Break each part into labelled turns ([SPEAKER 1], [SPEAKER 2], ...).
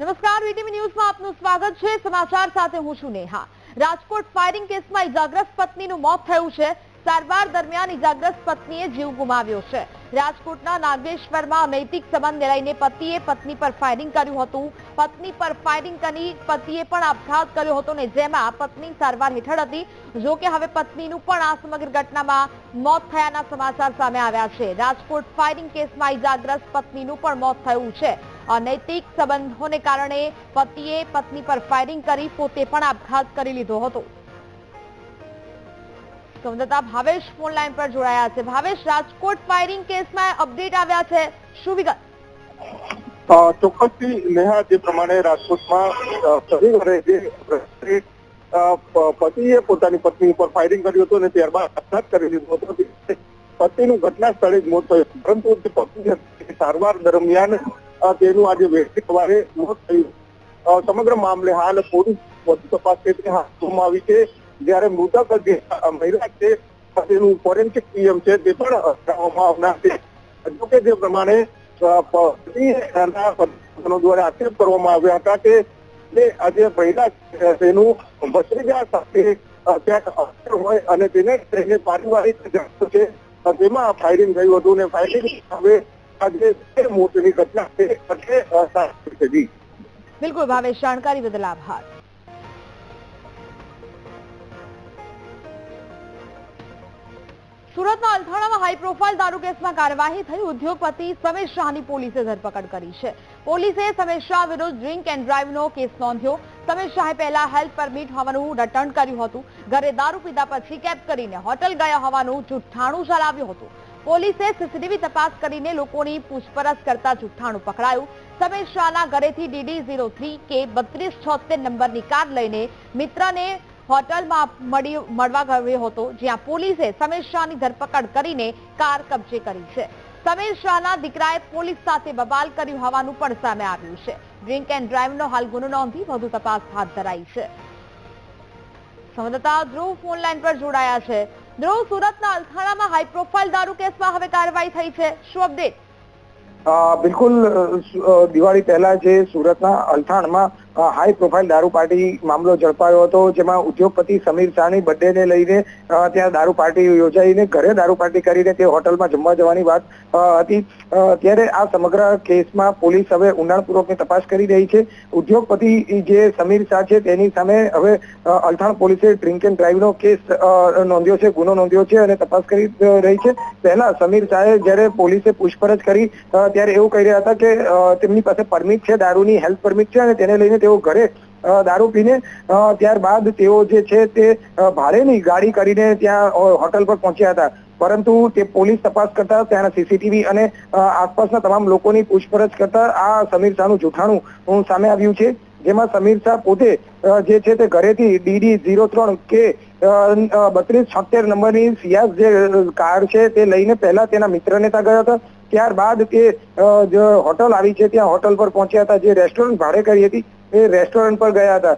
[SPEAKER 1] નમસ્કાર, વીટીવી ન્યૂઝમાં આપનું સ્વાગત છે. સમાચાર સાથે હું છું નેહા. રાજકોટ ફાયરિંગ કેસમાં ઇજાગ્રસ્ત પત્નીનું મોત થયું છે. સારવાર દરમિયાન ઇજાગ્રસ્ત પત્નીએ જીવ ગુમાવ્યો છે. રાજકોટના નાગેશ્વરમાં અનૈતિક સંબંધને લઈને પતિએ પત્ની પર ફાયરિંગ કર્યું હતું. પત્ની પર ફાયરિંગ કરી પતિએ પણ આપઘાત કર્યો હતો ને જેમાં પત્ની સારવાર હેઠળ હતી. જો કે હવે પત્નીનું પણ આ સમગ્ર ઘટનામાં મોત થયાના સમાચાર સામે આવ્યા છે. રાજકોટ ફાયરિંગ કેસમાં ઇજાગ્રસ્ત પત્નીનું પણ મોત થયું છે. અનૈતિક સંબંધોને કારણે પતિએ પત્ની પર ફાયરિંગ કરી, પોતે પણ આપઘાત કરી લીધો હતો. સંવાદદાતા ભાવેશ ફોનલાઈન પર જોડાયા છે. ભાવેશ, રાજકોટ ફાયરિંગ કેસમાં અપડેટ આવ્યા છે. શું વિગત?
[SPEAKER 2] ચોક્કસથી નેહા, જે પ્રમાણે રાજકોટમાં પતિએ પોતાની પત્ની ઉપર ફાયરિંગ કર્યું હતું અને ત્યારબાદ આપઘાત કરી લીધો હતો. પતિનું ઘટના સ્થળે જ મોત થયું પરંતુ પત્ની સારવાર દરમિયાન તેનું આજે વહેલી સવારે મોત થયું. સમગ્ર મામલે હાલ પોલીસ વધુ તપાસ ક્ષેત્રે હાથમાં આવી છે. જ્યારે મૃતક જે મહિલા છે તેનું ફોરેન્સિક પીએમ છે તે પણ કરવામાં આવનાર છે. જોકે જે પ્રમાણે દ્વારા આક્ષેપ કરવામાં આવ્યા હતા કે આજે મહિલા છે, તેનું ભત્રીજા સાથે ક્યાંક હોય અને તેને પારિવારિક છે. તેમાં ફાયરિંગ થયું હતું ને ફાયરિંગ હવે આજે તે મોતની ઘટના છે એટલે અ, છે જી
[SPEAKER 1] બિલકુલ ભાવેશ જાણકારી બદલ આભાર સુરતના અલથાણામાં હાઈ પ્રોફાઇલ દારૂ કેસમાં કાર્યવાહી થઈ. ઉદ્યોગપતિ સમીર શાહની પોલીસે ધરપકડ કરી છે. પોલીસે સમીર શાહ વિરુદ્ધ ડ્રિંક એન્ડ ડ્રાઈવનો કેસ નોંધ્યો. સમીર શાહે પહેલા હેલ્થ પરમિટ હોવાનું રટર્ન કર્યું હતું. ઘરે દારૂ પીધા પછી કેબ કરીને હોટલ ગયા હોવાનું જુઠ્ઠાણું ચલાવ્યું હતું. પોલીસે સીસીટીવી તપાસ કરીને લોકોની પૂછપરછ કરતા જુઠ્ઠાણું પકડાયું. સમીર શાહના ઘરેથી ડીડી ઝીરો કે બત્રીસ છોતેર નંબરની કાર લઈને મિત્રને હોટલમાં મળી, મળવા ગયો હતો, જ્યાં પોલીસે સમીર શાહની ધરપકડ કરીને કાર કબજે કરી છે. સમીર શાહના દીકરાએ પોલીસ સાથે બબાલ કર્યું હોવાનું પણ સામે આવ્યું છે. ડ્રિંક એન્ડ ડ્રાઈવનો હાલ ગુનો નોંધી વધુ તપાસ હાથ ધરાઈ છે. સંવાદદાતા ધ્રુવ ફોન લાઈન પર જોડાયા છે. ધ્રુવ સુરતના અલથાણામાં હાઈ પ્રોફાઇલ દારૂ કેસમાં હવે કાર્યવાહી થઈ છે. શું અપડેટ
[SPEAKER 3] બિલકુલ દિવાળી પહેલા જે સુરતના અલથાણમાં હાઈ પ્રોફાઇલ દારૂ પાર્ટી મામલો ઝડપાયો હતો, જેમાં ઉદ્યોગપતિ સમીર શાહની બર્થડેને લઈને ત્યાં દારૂ પાર્ટી યોજાઈને ઘરે દારૂ પાર્ટી કરીને તે હોટલમાં જમવા જવાની વાત હતી. ત્યારે આ સમગ્ર કેસમાં પોલીસ હવે ઊંડાણપૂર્વકની તપાસ કરી રહી છે. ઉદ્યોગપતિ જે સમીર શાહ છે તેની સામે હવે અલથાણ પોલીસે ડ્રિંક એન્ડ ડ્રાઈવનો કેસ નોંધ્યો છે, ગુનો નોંધ્યો છે અને તપાસ કરી રહી છે. પહેલા સમીર શાહે જ્યારે પોલીસે પૂછપરછ કરી ત્યારે એવું કહી રહ્યા હતા કે તેમની પાસે પરમિટ છે, દારૂની હેલ્થ પરમિટ છે અને તેને લઈને તેઓ ઘરે દારૂ પીને ત્યારબાદ તેઓ જે છે તે ભાડેની ગાડી કરીને ત્યાં હોટલ પર પહોંચ્યા હતા. પરંતુ તે પોલીસ તપાસ કરતા ત્યાંના સીસીટીવી અને આસપાસના તમામ લોકોની પૂછપરછ કરતા આ સમીર શાહનું જૂઠાણું સામે આવ્યું છે, જેમાં સમીર શાહ પોતે જે છે તે ઘરેથી ડીડી ઝીરો ત્રણ કે બત્રીસ છોતેર નંબરની સિયાસ જે કાર છે તે લઈને પહેલા તેના મિત્રને ત્યાં ગયા હતા. ત્યારબાદ તે હોટલ આવી છે, ત્યાં હોટલ પર પહોંચ્યા હતા, જે રેસ્ટોરન્ટ ભાડે કરી હતી. એ રેસ્ટોરન્ટ પર ગયા હતા.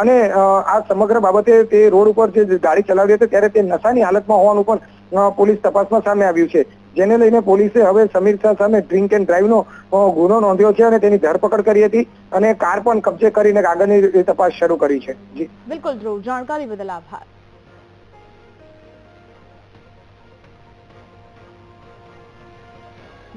[SPEAKER 3] અને આ સમગ્ર બાબતે તે રોડ ઉપર જે ગાડી ચલાવી હતી ત્યારે તે નશાની હાલતમાં હોવાનું પણ પોલીસ તપાસમાં સામે આવ્યું છે. જેને લઈને પોલીસે હવે સમીર શાહ સામે ડ્રિંક એન્ડ ડ્રાઈવનો ગુનો નોંધ્યો છે અને તેની ધરપકડ કરી હતી અને કાર પણ કબજે કરીને આગળની તપાસ શરૂ કરી છે.
[SPEAKER 1] બિલકુલ ધ્રુવ, જાણકારી બદલ આભાર.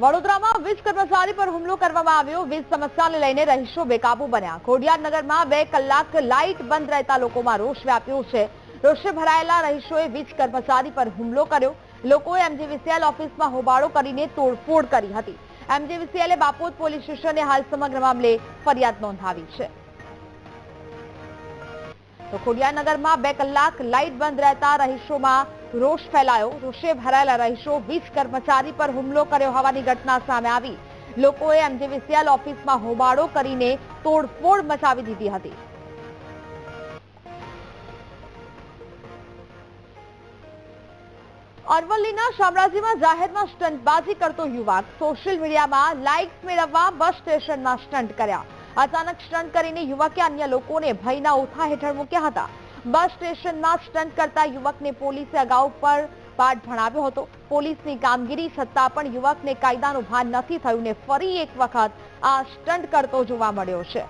[SPEAKER 1] વડોદરામાં વીજ કર્મચારી પર હુમલો કરવામાં આવ્યો. વીજ સમસ્યાને લઈને રહીશો બેકાબુ બન્યા. ખોડિયાર નગરમાં બે કલાક લાઇટ બંધ રહેતા લોકોમાં રોષ વ્યાપ્યો છે. રોષે ભરાયેલા રહીશોએ વીજ કર્મચારી પર હુમલો કર્યો. લોકોએ એમજીવીસીએલ ઓફિસમાં હોબાળો કરીને તોડફોડ કરી હતી. એમજીવીસીએલે બાપોદ પોલીસ સ્ટેશને હાલ સમગ્ર મામલે ફરિયાદ નોંધાવી છે. તો ખોડિયારનગરમાં બે કલાક લાઇટ બંધ રહેતા રહીશોમાં રોષ ફેલાયો, રોષે ભરાયેલા રહીશો વીજ કર્મચારી પર હુમલો કર્યો હોવાની ઘટના સામે આવી. લોકોએ એમજીવીસીએલ ઓફિસમાં હોબાળો કરીને તોડફોડ મચાવી દીધી હતી. અરવલ્લીના શામળાજીમાં જાહેરમાં સ્ટંટબાજી કરતો યુવક સોશિયલ મીડિયામાં લાઇક્સ મેળવવા બસ સ્ટેશનમાં સ્ટંટ કર્યા. અચાનક સ્ટંટ કરીને યુવકે અન્ય લોકોને ભયના ઓથા હેઠળ મૂક્યા હતા. બસ સ્ટેશનમાં સ્ટન્ટ કરતા યુવકને પોલીસે અગાઉ પર પાઠ ભણાવ્યો હતો. પોલીસની કામગીરી છતાં પણ યુવકને કાયદાનું ભાન નથી થયું ને ફરી એક વખત આ સ્ટન્ટ કરતો જોવા મળ્યો છે.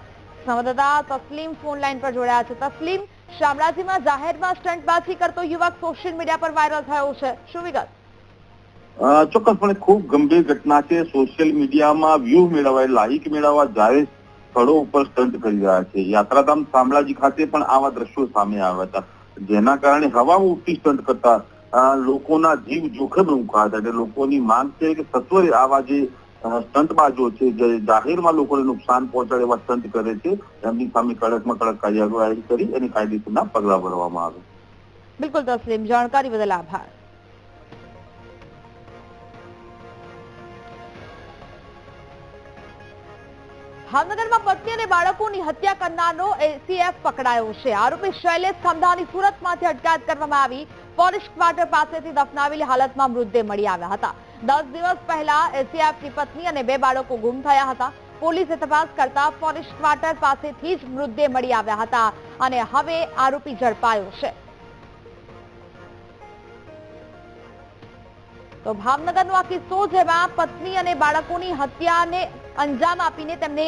[SPEAKER 1] સંવાદદાતા તસ્લીમ ફોન લાઈન પર જોડાયા છે. તસ્લીમ, શામળાજીમાં જાહેરમાં સ્ટન્ટબાજી કરતો યુવક સોશિયલ મીડિયા પર વાયરલ થયો છે. શું વિગત?
[SPEAKER 4] ચોક્કસપણે ખૂબ ગંભીર ઘટના છે. સોશિયલ મીડિયામાં વ્યૂ મેળવવા લાઈક મેળવવા, જાહેર સ્થળો ઉપર સ્ટન્ટ કરી રહ્યા છે. યાત્રાધામ શામળાજી ખાતે પણ આવા દ્રશ્યો સામે આવ્યા હતા. જેના કારણે હવામાં ઉઠી સ્ટન્ટ કરતા લોકોના જીવ જોખમ મુકાયા હતા. એટલે લોકોની માંગ છે કે સત્વરે આવા જે સ્ટંટબાજો છે, જે જાહેરમાં લોકોને નુકસાન પહોંચાડે એવા સ્ટન્ટ કરે છે, એમની સામે કડકમાં કડક કાર્યવાહી કરી અને કાયદેસરના પગલા ભરવામાં આવે.
[SPEAKER 1] બિલકુલ, તસ્લીમ. જાણકારી બદલ આભાર. ભાવનગરમાં પત્ની અને બાળકોની હત્યા કરનારનો એસીએફ પકડાયો છે. આરોપી શૈલેષ ખંધાની સુરતમાંથી અટકાયત કરવામાં આવી. પોલીસ ક્વાર્ટર પાસેથી દફનાવેલી હાલતમાં મૃતદેહ મળી આવ્યા હતા. દસ દિવસ પહેલા એસીએફની પત્ની અને બે બાળકો ગુમ થયા હતા. પોલીસે તપાસ કરતા ફોરેસ્ટ ક્વાર્ટર પાસેથી જ મૃતદેહ મળી આવ્યા હતા અને હવે આરોપી ઝડપાયો છે. તો ભાવનગરનો આ કિસ્સો જેમાં પત્ની અને બાળકોની હત્યાને અંજામ આપીને તેમને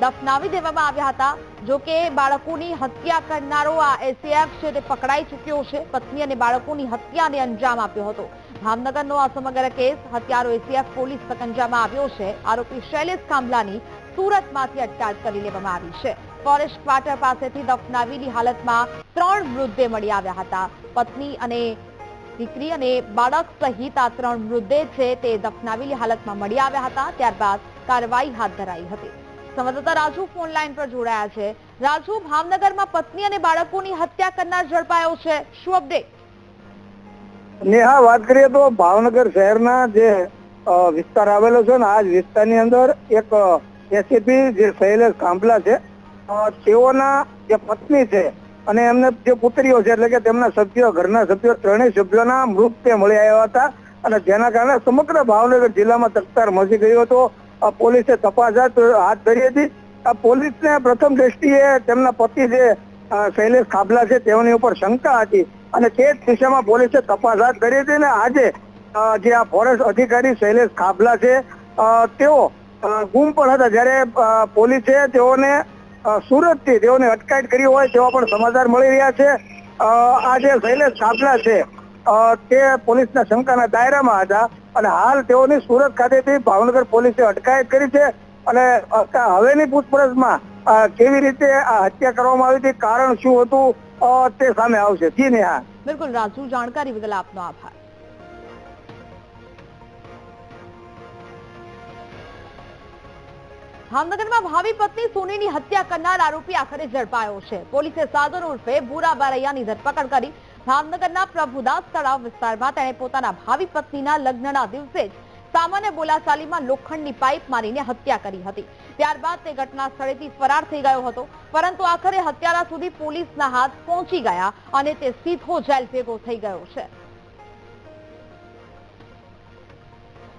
[SPEAKER 1] દફનાવી દેવામાં આવ્યા હતા. જો કે બાળકોની હત્યા કરનારો આ એસીએફ છે તે પકડાઈ ચૂક્યો છે. પત્ની અને બાળકોની હત્યાને અંજામ આપ્યો હતો. ભાવનગરનો આ સમગ્ર કેસ હત્યારો એસીએફ પોલીસ સકંજામાં આવ્યો છે. આરોપી શૈલેષ કામલાની સુરતમાંથી અટકાયત કરી લેવામાં આવી છે. ફોરેસ્ટ ક્વાર્ટર પાસેથી દફનાવેલી હાલતમાં ત્રણ મૃતદેહ મળી આવ્યા હતા. પત્ની અને દીકરી અને બાળક સહિત આ ત્રણ મૃતદેહ છે તે દફનાવેલી હાલતમાં મળી આવ્યા હતા. ત્યારબાદ કાર્યવાહી હાથ ધરાઈ હતી. સંવાદદાતા રાજુ ફોન લાઈન પર જોડાયા છે. રાજુ, ભાવનગરમાં પત્ની અને બાળકોની હત્યા કરનાર ઝડપાયો છે. શું અપડેટ
[SPEAKER 3] નેહા, વાત કરીએ તો ભાવનગર શહેરના જે વિસ્તાર આવેલો છે ને, આ વિસ્તારની અંદર એક એસીપી જે શૈલેષ કાંપલા છે તેઓના જે પત્ની છે અને એમને જે પુત્રીઓ છે, એટલે કે તેમના સભ્યો, ઘરના સભ્યો, ત્રણેય સભ્યોના મૃતદેહ મળી આવ્યા હતા. અને જેના કારણે સમગ્ર ભાવનગર જિલ્લામાં તકતાર મચી ગયો હતો. પોલીસે તપાસ હાથ ધરી હતી. પોલીસને પ્રથમ દ્રષ્ટિએ તેમના પતિ જે શૈલેષ ખાબલા છે તેઓની ઉપર શંકા હતી અને તે જ દિશામાં પોલીસે તપાસ હાથ ધરી હતી અને આજે જે આ ફોરેસ્ટ અધિકારી શૈલેષ ખાબલા છે તેઓ ગુમ પણ હતા જ્યારે પોલીસે તેઓને સુરતથી તેઓને અટકાયત કરી હોય તેવા પણ સમાચાર મળી રહ્યા છે. આ જે શૈલેષ ખાબલા છે તે પોલીસના શંકાના દાયરામાં હતા. અને હાલ તેઓની સુરત ખાતેથી ભાવનગર પોલીસે અટકાયત કરી છે અને હવેની પૂછપરછમાં કેવી રીતે હત્યા કરવામાં આવી હતી, કારણ શું હતું તે સામે આવશે. જી નેહા
[SPEAKER 1] બિલકુલ, રાજુ, જાણકારી બદલ આપનો આભાર. ભાવનગરમાં ભાવિ પત્ની સોનીની હત્યા કરનાર આરોપી આખરે ઝડપાયો છે. પોલીસે સાદર ઉર્ફે ભૂરા બારૈયાની ધરપકડ કરી ભાવનગરના પ્રભુદાસ તળાવ વિસ્તારમાં તેણે પોતાના ભાવિ પત્નીના લગ્નના દિવસે જ સામાન્ય બોલાચાલીમાં લોખંડની પાઇપ મારીને હત્યા કરી હતી. ત્યારબાદ તે ઘટના સ્થળેથી ફરાર થઈ ગયો હતો. પરંતુ આખરે હત્યારા સુધી પોલીસના હાથ પહોંચી ગયા અને તે સીધો જેલ ભેગો થઈ ગયો છે.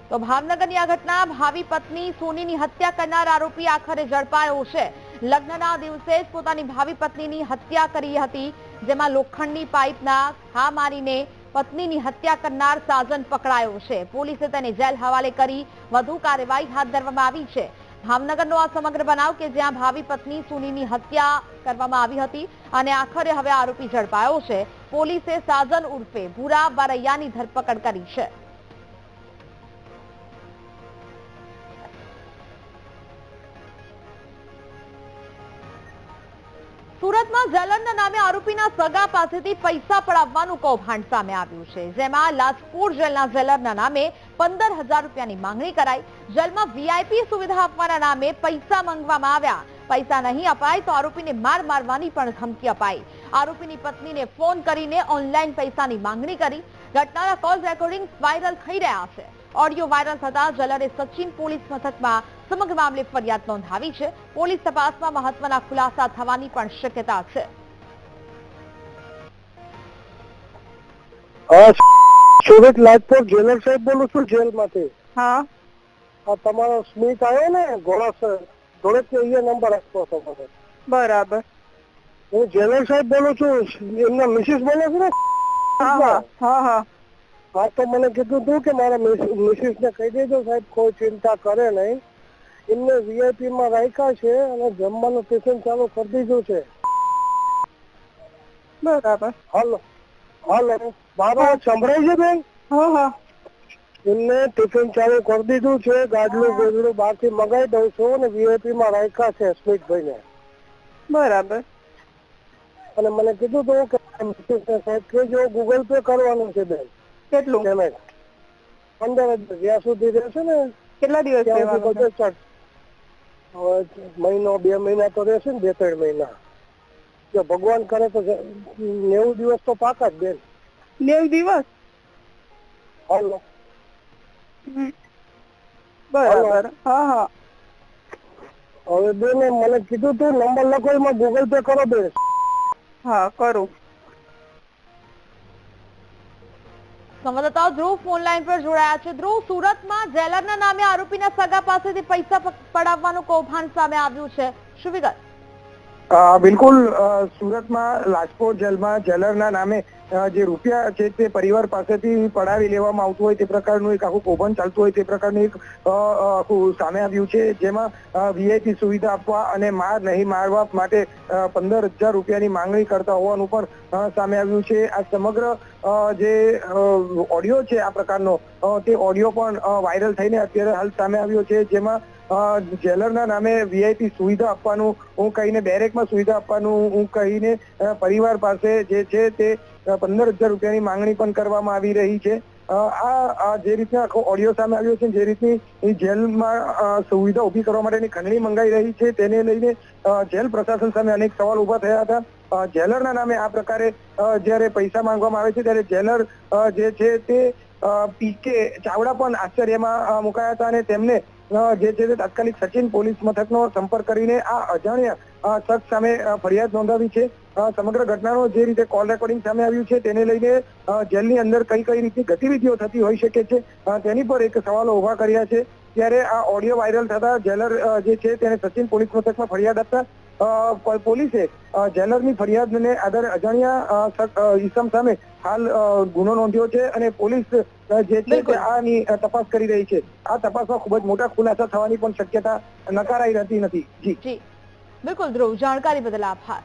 [SPEAKER 1] તો ભાવનગરની આ ઘટના, ભાવિ પત્ની સોનીની હત્યા કરનાર આરોપી આખરે ઝડપાયો છે. લગ્નના દિવસે જ પોતાની ભાવિ પત્નીની હત્યા કરી હતી, જેમાં લોખંડની પાઇપના હા મારીને પત્નીની હત્યા કરનાર સાજન પકડાયો છે. પોલીસે તેને જેલ હવાલે કરી વધુ કાર્યવાહી હાથ ધરવામાં આવી છે. ભાવનગરનો આ સમગ્ર બનાવ કે જ્યાં ભાવિ પત્ની સુનીની હત્યા કરવામાં આવી હતી અને આખરે હવે આરોપી ઝડપાયો છે, પોલીસે સાજન ઉર્ફે ભૂરા બારૈયાની ધરપકડ કરી છે. સુરતમાં જલનના નામે આરોપીના સગા પાસેથી પૈસા પડાવવાનું કૌભાંડ સામે આવ્યું છે, જેમાં લાજપુર જેલના જેલરના નામે પંદર હજાર રૂપિયાની માંગણી કરાઈ. જેલમાં વીઆઈપી સુવિધા આપવાના નામે પૈસા માંગવામાં આવ્યા. પૈસા નહીં અપાય તો આરોપીને માર મારવાની પણ ધમકી અપાઈ. આરોપીની પત્નીને ફોન કરીને ઓનલાઈન પૈસાની માંગણી કરી. ઘટનાના કોલ રેકોર્ડિંગ વાયરલ થઈ રહ્યા છે. ઓડિયો વાયરલ થતા જલરે સચિન પોલીસ મથકમાં સમગ્ર મામલે ફરિયાદ નોંધાવી છે. પોલીસ તપાસમાં મહત્વના ખુલાસા થવાની પણ શક્યતા છે.
[SPEAKER 3] સુરત લાજપોર જેલર સાહેબ બોલું છું જેલમાંથી.
[SPEAKER 1] હા.
[SPEAKER 3] તમારો સ્મિત આવ્યો ને ઘોડા ધોળેથી અહીંયા નંબર આપતો હતો મને.
[SPEAKER 5] બરાબર.
[SPEAKER 3] હું જેલર સાહેબ બોલું છું એમના મિસિસ બોલે છે ને?
[SPEAKER 5] હા હા. હા હા. હા તો મને કીધું તું કે મારા મિસિસ ને કહી દેજો સાહેબ કોઈ ચિંતા કરે નહીં. એમને વીઆઈપી માં રાખ્યા છે અને જમવાનું ટિફિન ચાલુ કરી દીધું છે.
[SPEAKER 6] બરાબર.
[SPEAKER 5] હાલો હાલો મારો સંભળાય છે બેન?
[SPEAKER 6] હા હા.
[SPEAKER 5] એમને ટિફિન ચાલુ કરી દીધું છે ગાડલું ગોદડું બહારથી મગાવી દઉં છું અને વીઆઈપી માં રાખ્યા છે સ્મિતભાઈ ને
[SPEAKER 6] બરાબર.
[SPEAKER 5] અને મને કીધું તું કે મિસિસ ને સાહેબ કેજો ગૂગલ પે કરવાનું છે બેન.
[SPEAKER 6] કેટલું?
[SPEAKER 5] પેમેન્ટ પંદર હજાર જ્યાં સુધી રહેશે ને
[SPEAKER 6] કેટલા દિવસ રહેવાનું
[SPEAKER 5] મહિનો બે મહિના તો રહેશે ને બે ત્રણ મહિના. જો ભગવાન કરે તો નેવું દિવસ તો પાકા જ બેન.
[SPEAKER 6] નેવું દિવસ?
[SPEAKER 5] હલો.
[SPEAKER 6] બરાબર. હા હા.
[SPEAKER 5] હવે બેને મને કીધું તું નંબર લખો એમાં ગૂગલ પે કરો બેન.
[SPEAKER 6] હા કરું.
[SPEAKER 1] સંવાદદાતાઓ ધ્રુવ ફોન લાઈન પર જોડાયા છે. ધ્રુવ, સુરતમાં જેલરના નામે આરોપીના સગા પાસેથી પૈસા પડાવવાનું કૌભાંડ સામે આવ્યું છે. શું વિગત?
[SPEAKER 3] બિલકુલ સુરતમાં રાજકોટ જેલમાં, જેલરના નામે જે રૂપિયા છે તે પરિવાર પાસેથી પડાવી લેવામાં આવતું હોય તે પ્રકારનું એક આખું કૌભાંડ ચાલતું હોય તે પ્રકારનું એક આખું સામે આવ્યું છે, જેમાં વીઆઈપી સુવિધા આપવા અને માર નહીં મારવા માટે પંદર હજાર રૂપિયાની માંગણી કરતા હોવાનું પણ સામે આવ્યું છે. આ સમગ્ર જે ઓડિયો છે આ પ્રકારનો તે ઓડિયો પણ વાયરલ થઈને અત્યારે હાલ સામે આવ્યો છે, જેમાં જેલરના નામે વીઆઈપી સુવિધા આપવાનું, હું કહીને બેરેકમાં સુવિધા આપવાનું, હું કહીને પરિવાર પાસે જે છે તે પંદર હજાર રૂપિયાની માંગણી પણ કરવામાં આવી રહી છે. આ જે રીતના આખો ઓડિયો સામે આવ્યો છે જે રીતની જેલમાં સુવિધા ઊભી કરવા માટેની ખંડણી મંગાઈ રહી છે તેને લઈને જેલ પ્રશાસન સામે અનેક સવાલ ઊભા થયા હતા. જેલરના નામે આ પ્રકારે જ્યારે પૈસા માંગવામાં આવે છે ત્યારે જેલર જે છે તે પીકે ચાવડા પણ આશ્ચર્યમાં મુકાયા હતા અને તેમને જે છે તે તાત્કાલિક સચિન પોલીસ મથકનો સંપર્ક કરીને આ અજાણ્યા શખ્સ સામે ફરિયાદ નોંધાવી છે. સમગ્ર ઘટનાનો જે રીતે કોલ રેકોર્ડિંગ સામે આવ્યું છે તેને લઈને જેલની અંદર કઈ કઈ રીતની ગતિવિધિઓ થતી હોઈ શકે છે તેની પર એક સવાલો ઊભા કર્યા છે. ત્યારે આ ઓડિયો વાયરલ થતા જેલર જે છે તેને સચિન પોલીસ મથકમાં ફરિયાદ આપતા પો- પોલીસે જેલરની ફરિયાદને આધારે અજાણ્યા ઈસમ સામે હાલ ગુનો નોંધ્યો છે અને પોલીસ જે છે તે આની તપાસ કરી રહી છે. આ તપાસમાં ખૂબ જ મોટા ખુલાસા થવાની પણ શક્યતા નકારાઈ રહેતી નથી. જી.
[SPEAKER 1] જી. બિલકુલ ધ્રુવ જાણકારી બદલ આભાર.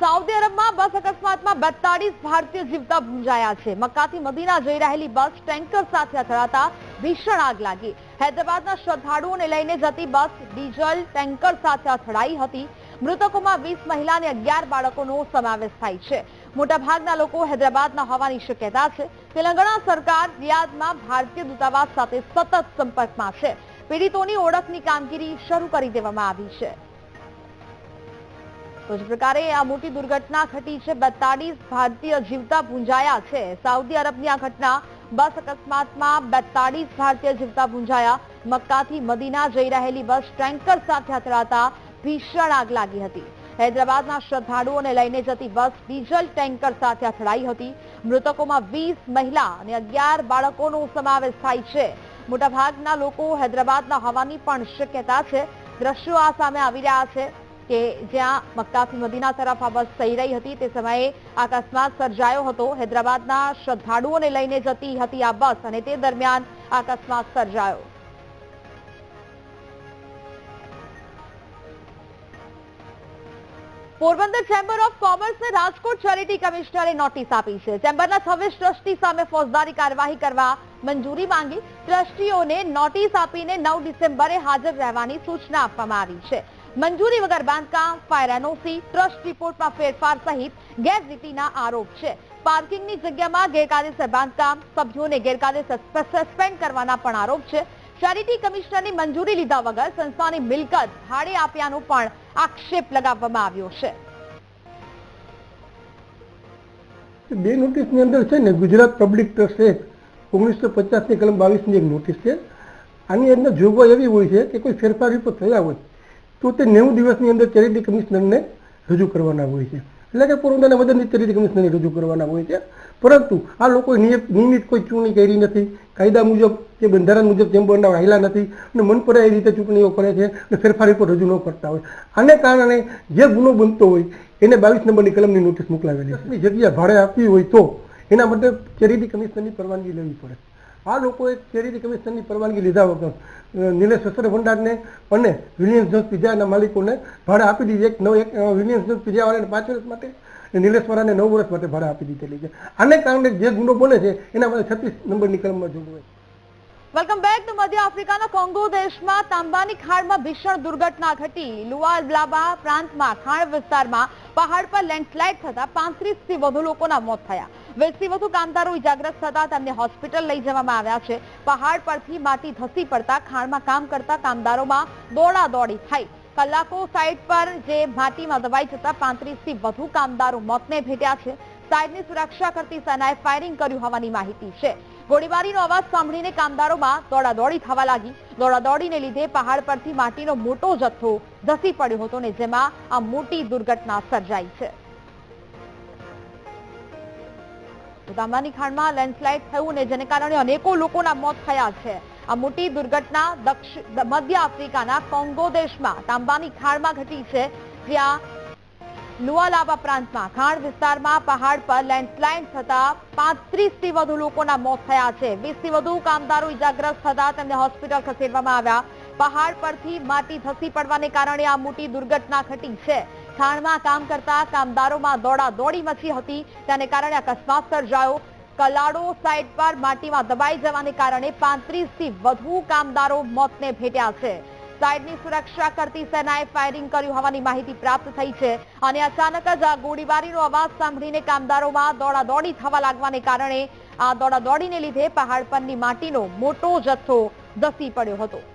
[SPEAKER 1] સાઉદી અરબમાં બસ અકસ્માતમાં બેતાળીસ ભારતીય જીવતા ભૂંજાયા છે. મક્કાથી મદીના જઈ રહેલી બસ ટેન્કર સાથે અથડાતા ભીષણ આગ લાગી. હૈદરાબાદના શ્રદ્ધાળુઓને લઈને જતી બસ, ડીઝલ, ટેન્કર સાથે અથડાઈ હતી. મૃતકોમાં વીસ મહિલા અને અગિયાર બાળકોનો સમાવેશ થાય છે. મોટાભાગના લોકો હૈદરાબાદના હોવાની શક્યતા છે. તેલંગાણા સરકાર રિયાદમાં ભારતીય દૂતાવાસ સાથે સતત સંપર્કમાં છે. પીડિતોની ઓળખની કામગીરી શરૂ કરી દેવામાં આવી છે. તો જ પ્રકારે આ મોટી દુર્ઘટના ઘટી છે, બેતાળીસ ભારતીય જીવતા ભૂંજાયા છે. સાઉદી અરબની આ ઘટના બસ અકસ્માતમાં બેતાળીસ ભારતીય જીવતા ભૂંજાયા મક્કાથી મદીના જઈ રહેલી બસ ટેન્કર સાથે અથડાતા ભીષણ આગ લાગી હતી. હૈદરાબાદના શ્રદ્ધાળુઓને લઈને જતી બસ ડીઝલ ટેન્કર સાથે અથડાઈ હતી. મૃતકોમાં વીસ મહિલા અને અગિયાર બાળકોનો સમાવેશ થાય છે. મોટાભાગના લોકો હૈદરાબાદના હોવાની પણ શક્યતા છે. દ્રશ્યો આ સામે આવી રહ્યા છે. કે જ્યાં મક્કાથી મદીના તરફ આ બસ જઈ રહી હતી, તે સમયે અકસ્માત સર્જાયો હતો. હૈદરાબાદના શ્રદ્ધાળુઓને લઈને જતી હતી આ બસ અને તે દરમિયાન અકસ્માત સર્જાયો. પોરબંદર ચેમ્બર ઓફ કોમર્સને રાજકોટ ચેરિટી કમિશનરે નોટિસ આપી છે. ચેમ્બરના છવ્વીસ ટ્રસ્ટી સામે ફોજદારી કાર્યવાહી કરવા મંજૂરી માંગી. ટ્રસ્ટીઓને નોટિસ આપીને નવ ડિસેમ્બરે હાજર રહેવાની સૂચના આપવામાં આવી છે. મંજૂરી વગર બાંધકામ ફાયર એનઓસી ટ્રસ્ટ રિપોર્ટમાં ફેરફાર સહિત ગેરરીતિના આરોપ છે. પાર્કિંગની જગ્યામાં ગેરકાયદેસર બાંધકામ, સભ્યોને ગેરકાયદેસર સસ્પેન્ડ કરવાના પણ આરોપ છે. ચેરિટી કમિશનરની મંજૂરી લીધા વગર સંસ્થાની મિલકત ભાડે આપ્યાનો પણ આક્ષેપ લગાવવામાં આવ્યો છે.
[SPEAKER 7] બે નોટિસની અંદર છે ને, ગુજરાત પબ્લિક ટ્રસ્ટ એક્ટ ઓગણીસો પચાસની કલમ બાવીસની એક નોટિસ છે. આની અંદર જોગવાઈ એવી હોય છે કે કોઈ ફેરફાર રિપોર્ટ થયા હોય. તો તે નેવું દિવસની અંદર ચેરિટી કમિશનરને રજૂ કરવાના હોય છે. એટલે કે પોરબંદરના મદદની ચેરિટી કમિશનરને રજૂ કરવાના હોય છે. પરંતુ આ લોકોએ નિયમ નિયમિત કોઈ ચૂંટણી કરી નથી. કાયદા મુજબ કે બંધારણ મુજબ ચેમ્બરના હાયલા નથી અને મન પડે એ રીતે ચૂંટણીઓ કરે છે અને ફેરફાર રિપોર્ટ રજૂ ન કરતા હોય. આને કારણે જે ગુનો બનતો હોય એને બાવીસ નંબરની કલમની નોટિસ મોકલાવેલી. છે જગ્યા ભાડે આપવી હોય તો એના માટે ચેરિટી કમિશનરની પરવાનગી લેવી પડે. આ લોકોએ ચેરિટી કમિશનની પરવાનગી લીધા વગર નિલેશ વસ્ત્ર ભંડારને અને વિલિયમ્સ જોન્સ પીઝાના માલિકોને ભાડે આપી દીધી. એક નવ એક વિલિયમ્સ જોન્સ પીઝાવાળાને પાંચ વર્ષ માટે અને નિલેશવાળાને નવ વર્ષ માટે ભાડે આપી દીધેલી છે. આને કારણે જે ગુનો બને છે, એના માટે છત્રીસ નંબરની કલમમાં જોગવાઈ.
[SPEAKER 1] વેલકમ બેક તો મધ્ય આફ્રિકાના કોંગો દેશમાં તાંબાની ખાણમાં ભીષણ દુર્ઘટના ઘટી. લુઆબ્લાબા પ્રાંતમાં ખાણ વિસ્તારમાં પહાડ પર લેન્ડસ્લાઇડ થતા પાંત્રીસથી વધુ લોકોના મોત થયા. વીસથી વધુ કામદારો ઇજાગ્રસ્ત થતા તેમને હોસ્પિટલ લઈ જવામાં આવ્યા છે. પહાડ પરથી માટી ધસી પડતા ખાણમાં કામ કરતા કામદારોમાં દોડાદોડી થઈ. કલાકો સાઇટ પર જે માટીમાં દબાઈ જતા પાંત્રીસથી વધુ કામદારો મોતને ભેટ્યા છે. સાઇટની સુરક્ષા કરતી સેનાએ ફાયરિંગ કર્યું હોવાની માહિતી છે. ગોળીબારીનો અવાજ સાંભળીને કામદારોમાં દોડાદોડી થવા લાગી. દોડાદોડીને લીધે પહાડ પરથી માટીનો મોટો જથ્થો ધસી પડ્યો હતો ને જેમાં આ મોટી દુર્ઘટના સર્જાઈ છે. તાંબાની ખાણમાં લેન્ડસ્લાઇડ થયું ને જેને કારણે અનેકો લોકોના મોત થયા છે. આ મોટી દુર્ઘટના મધ્ય આફ્રિકાના કોંગો દેશમાં તાંબાની ખાણમાં ઘટી છે. જ્યાં લુઆલાબા પ્રાંતમાં ખાણ વિસ્તારમાં પહાડ પર લેન્ડસ્લાઇડ થતા પાંત્રીસથી વધુ લોકોના મોત થયા છે. વીસથી વધુ કામદારો ઇજાગ્રસ્ત થતા તેમને હોસ્પિટલ ખસેડવામાં આવ્યા. પહાડ પરથી માટી ધસી પડવાને કારણે આ મોટી દુર્ઘટના ઘટી છે. ખાણમાં કામ કરતા કામદારોમાં દોડાદોડી મચી હતી. તેને કારણે અકસ્માત સર્જાયો. કલાડો સાઇટ પર માટીમાં દબાઈ જવાને કારણે પાંત્રીસથી વધુ કામદારો મોતને ભેટ્યા છે. સાઇડની સુરક્ષા કરતી સેનાએ ફાયરિંગ કર્યું હોવાની માહિતી પ્રાપ્ત થઈ છે અને અચાનક જ આ ગોળીબારીનો અવાજ સાંભળીને કામદારોમાં દોડાદોડી થવા લાગવાને કારણે આ દોડાદોડીને લીધે પહાડ પરની માટીનો મોટો જથ્થો ધસી પડ્યો હતો.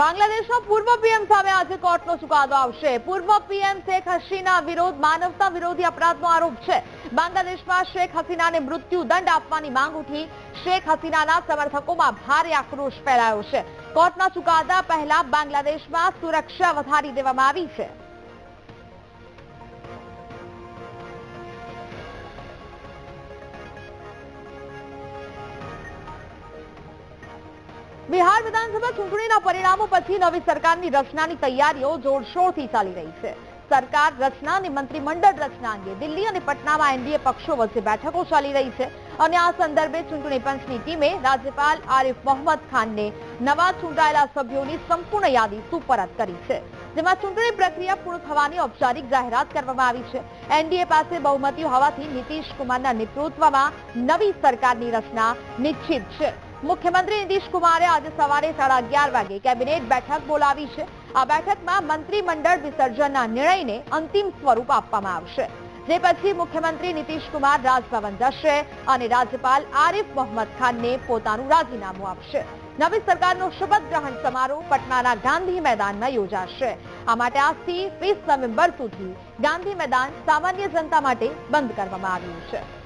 [SPEAKER 1] બાંગ્લાદેશમાં પૂર્વ પીએમ સામે આજે કોર્ટનો ચુકાદો આવશે. પૂર્વ પીએમ શેખ હસીના વિરોધ, માનવતા વિરોધી અપરાધનો આરોપ છે. બાંગ્લાદેશમાં શેખ હસીનાને મૃત્યુ દંડ આપવાની માંગ ઉઠી. શેખ હસીનાના સમર્થકોમાં ભારે આક્રોશ ફેલાયો છે. કોર્ટના ચુકાદા પહેલા બાંગ્લાદેશમાં સુરક્ષા વધારી દેવામાં આવી છે. બિહાર વિધાનસભા ચૂંટણીના પરિણામો પછી નવી સરકારની રચનાની તૈયારીઓ જોરશોરથી ચાલી રહી છે. સરકાર રચના અને મંત્રીમંડળ રચના અંગે દિલ્હી અને પટનામાં એનડીએ પક્ષો વચ્ચે બેઠકો ચાલી રહી છે અને આ સંદર્ભે ચૂંટણી પંચની ટીમે રાજ્યપાલ આરિફ મોહમ્મદ ખાનને નવા ચૂંટાયેલા સભ્યોની સંપૂર્ણ યાદી સુપરત કરી છે, જેમાં ચૂંટણી પ્રક્રિયા પૂર્ણ થવાની ઔપચારિક જાહેરાત કરવામાં આવી છે. એનડીએ પાસે બહુમતી હોવાથી નીતિશ કુમારના નેતૃત્વમાં નવી સરકારની રચના નિશ્ચિત છે. મુખ્યમંત્રી નીતિશ કુમારે આજે સવારે સાડા અગિયાર વાગે કેબિનેટ બેઠક બોલાવી છે. આ બેઠકમાં મંત્રીમંડળ વિસર્જનના નિર્ણયને અંતિમ સ્વરૂપ આપવામાં આવશે. જે પછી મુખ્યમંત્રી નીતિશ કુમાર રાજભવન જશે અને રાજ્યપાલ આરિફ મોહમ્મદ ખાનને પોતાનું રાજીનામું આપશે. નવી સરકારનો શપથ ગ્રહણ સમારોહ પટનાના ગાંધી મેદાનમાં યોજાશે. આ માટે આજથી વીસ નવેમ્બર સુધી ગાંધી મેદાન સામાન્ય જનતા માટે બંધ કરવામાં આવ્યું છે.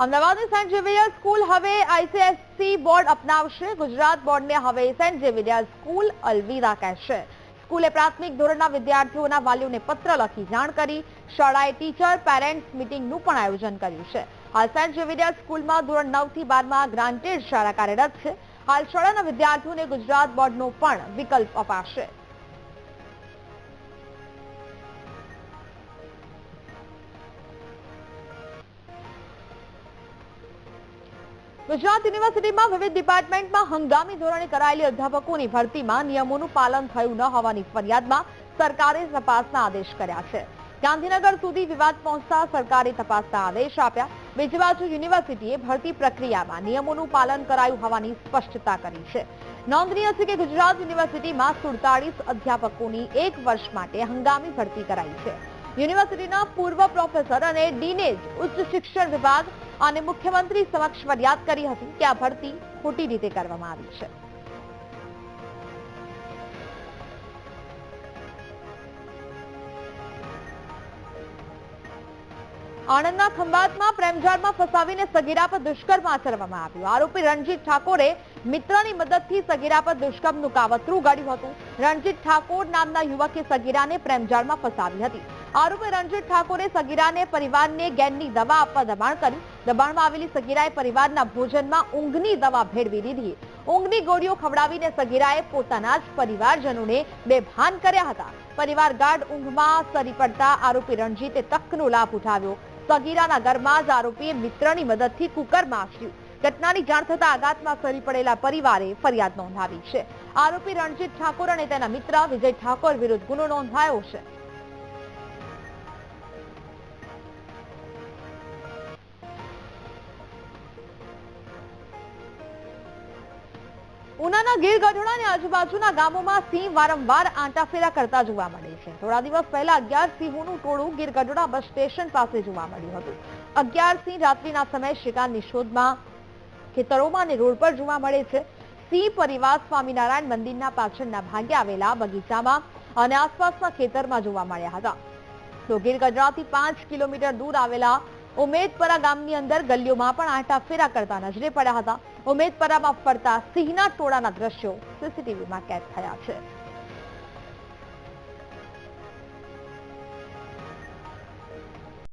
[SPEAKER 1] અમદાવાદની સેન્ટ ઝેવિયર સ્કૂલ હવે આઈસીએસસી બોર્ડ અપનાવશે. ગુજરાત બોર્ડને હવે સેન્ટ ઝેવિયર સ્કૂલ અલવિદા કહેશે. સ્કૂલે પ્રાથમિક ધોરણના વિદ્યાર્થીઓના વાલીઓને પત્ર લખી જાણ કરી, શાળાએ ટીચર પેરેન્ટ્સ મીટિંગનું પણ આયોજન કર્યું છે. હાલ સેન્ટ ઝેવિયર સ્કૂલમાં ધોરણ નવથી બારમાં ગ્રાન્ટેડ શાળા કાર્યરત છે. હાલ શાળાના વિદ્યાર્થીઓને ગુજરાત બોર્ડનો પણ વિકલ્પ અપાશે. ગુજરાત યુનિવર્સિટીમાં વિવિધ ડિપાર્ટમેન્ટમાં હંગામી ધોરણે કરાયેલી અધ્યાપકોની ભરતીમાં નિયમોનું પાલન થયું ન હોવાની ફરિયાદમાં સરકારે તપાસના આદેશ કર્યા છે. ગાંધીનગર સુધી વિવાદ પહોંચતા સરકારે તપાસના આદેશ આપ્યા. બીજી બાજુ યુનિવર્સિટીએ ભરતી પ્રક્રિયામાં નિયમોનું પાલન કરાયું હોવાની સ્પષ્ટતા કરી છે. નોંધનીય છે કે ગુજરાત યુનિવર્સિટીમાં સુડતાળીસ અધ્યાપકોની એક વર્ષ માટે હંગામી ભરતી કરાઈ છે. યુનિવર્સિટીના પૂર્વ પ્રોફેસર અને ડીને ઉચ્ચ શિક્ષણ વિભાગ અને મુખ્યમંત્રી સમક્ષ ફરિયાદ કરી હતી કે આ ભરતી ખોટી રીતે કરવામાં આવી છે. આણંદના ખંભાતમાં પ્રેમજાળમાં ફસાવીને સગીરા પર દુષ્કર્મ આચરવામાં આવ્યું. આરોપી રણજીત ઠાકોરે મિત્રની મદદથી સગીરા પર દુષ્કર્મનું કાવતરું ગાળ્યું હતું. રણજીત ઠાકોર નામના યુવકે સગીરાને પ્રેમજાળમાં ફસાવી હતી. આરોપી રણજીત ઠાકોરે સગીરાને પરિવારને ગેનની દવા આપવા દબાણ કર્યું દબાણમાં આવેલી સગીરાએ પરિવારના ભોજનમાં ઊંઘની દવા ભેળવી દીધી ઊંઘની ગોળીઓ ખવડાવીને સગીરાએ પોતાના જ પરિવારજનોને બેભાન કર્યા હતા. પરિવાર ગાઢ ઊંઘમાં સરી પડતા આરોપી રણજીતે તકનો લાભ ઉઠાવ્યો. સગીરાના ઘરમાં જ આરોપીએ મિત્રની મદદથી કુકરમાં આપ્યું ઘટનાની જાણ થતા આઘાતમાં સરી પડેલા પરિવારે ફરિયાદ નોંધાવી છે. આરોપી રણજીત ઠાકોર અને તેના મિત્ર વિજય ઠાકોર વિરુદ્ધ ગુનો નોંધાયો છે. ઉનાના ગીર ગઢડા અને આજુબાજુના ગામોમાં સિંહ વારંવાર આંટાફેરા કરતા જોવા મળે છે. થોડા દિવસ પહેલા અગિયાર સિંહોનું ટોળું ગીર ગઢડા બસ સ્ટેશન પાસે જોવા મળ્યું હતું. અગિયાર સિંહ રાત્રિના સમયે શિકારની શોધમાં, ખેતરોમાં અને રોડ પર જોવા મળે છે. સિંહ પરિવાર સ્વામિનારાયણ મંદિરના પાછળના ભાગે આવેલા બગીચામાં અને આસપાસના ખેતરમાં જોવા મળ્યા હતા. તો ગીર ગઢડાથી પાંચ કિલોમીટર દૂર આવેલા ઉમેદપરા ગામની અંદર ગલીઓમાં પણ આંટાફેરા કરતા નજરે પડ્યા હતા. ઉમેદપરામાં ફરતા સિંહના ટોળાના દ્રશ્યો સીસીટીવીમાં કેદ થયા છે.